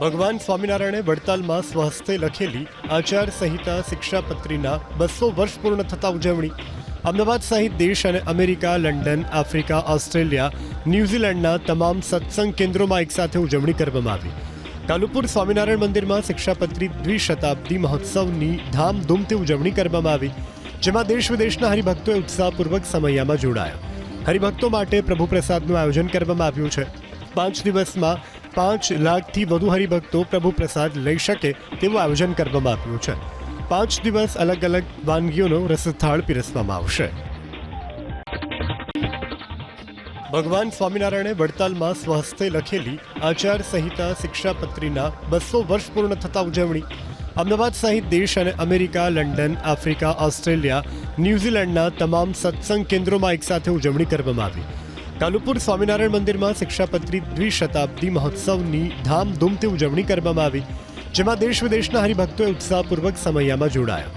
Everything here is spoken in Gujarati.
ભગવાન સ્વામિનારાયણે વડતાલમાં સ્વહસ્તે લખેલી આચાર સંહિતા શિક્ષાપત્રીના બસો વર્ષ પૂર્ણ થતા ઉજવણી. અમદાવાદ સહિત દેશ અને અમેરિકા, લંડન, આફ્રિકા, ઓસ્ટ્રેલિયા, ન્યૂઝીલેન્ડના તમામ સત્સંગ કેન્દ્રોમાં એકસાથે ઉજવણી કરવામાં આવી. કાલુપુર સ્વામિનારાયણ મંદિરમાં શિક્ષાપત્રી દ્વિશતાબ્દી મહોત્સવની ધામધૂમથી ઉજવણી કરવામાં આવી, જેમાં દેશ વિદેશના હરિભક્તોએ ઉત્સાહપૂર્વક સમૈયામાં જોડાયા. હરિભક્તો માટે પ્રભુ પ્રસાદનું આયોજન કરવામાં આવ્યું છે. પાંચ દિવસમાં પાંચ લાખથી વધુ હરિભક્તો પ્રભુ પ્રસાદ લઈ શકે તેવું આયોજન કરવામાં આવ્યું છે. પાંચ દિવસ અલગ અલગ વાનગીઓનો રસથાળ પીરસવામાં આવશે. ભગવાન સ્વામિનારાયણે વડતાલમાં સ્વહસ્તે લખેલી આચાર સંહિતા શિક્ષાપત્રીના બસો વર્ષ પૂર્ણ થતા ઉજવણી. અમદાવાદ સહિત દેશ અને અમેરિકા, લંડન, આફ્રિકા, ઓસ્ટ્રેલિયા, ન્યૂઝીલેન્ડના તમામ સત્સંગ કેન્દ્રોમાં એકસાથે ઉજવણી કરવામાં આવી. કાલુપુર સ્વામિનારાયણ મંદિરમાં શિક્ષાપત્રી દ્વિશતાબ્દી મહોત્સવની ધામધૂમથી ઉજવણી કરવામાં આવી, જેમાં દેશ વિદેશના હરિભક્તોએ ઉત્સાહપૂર્વક સમયમાં જોડાયા.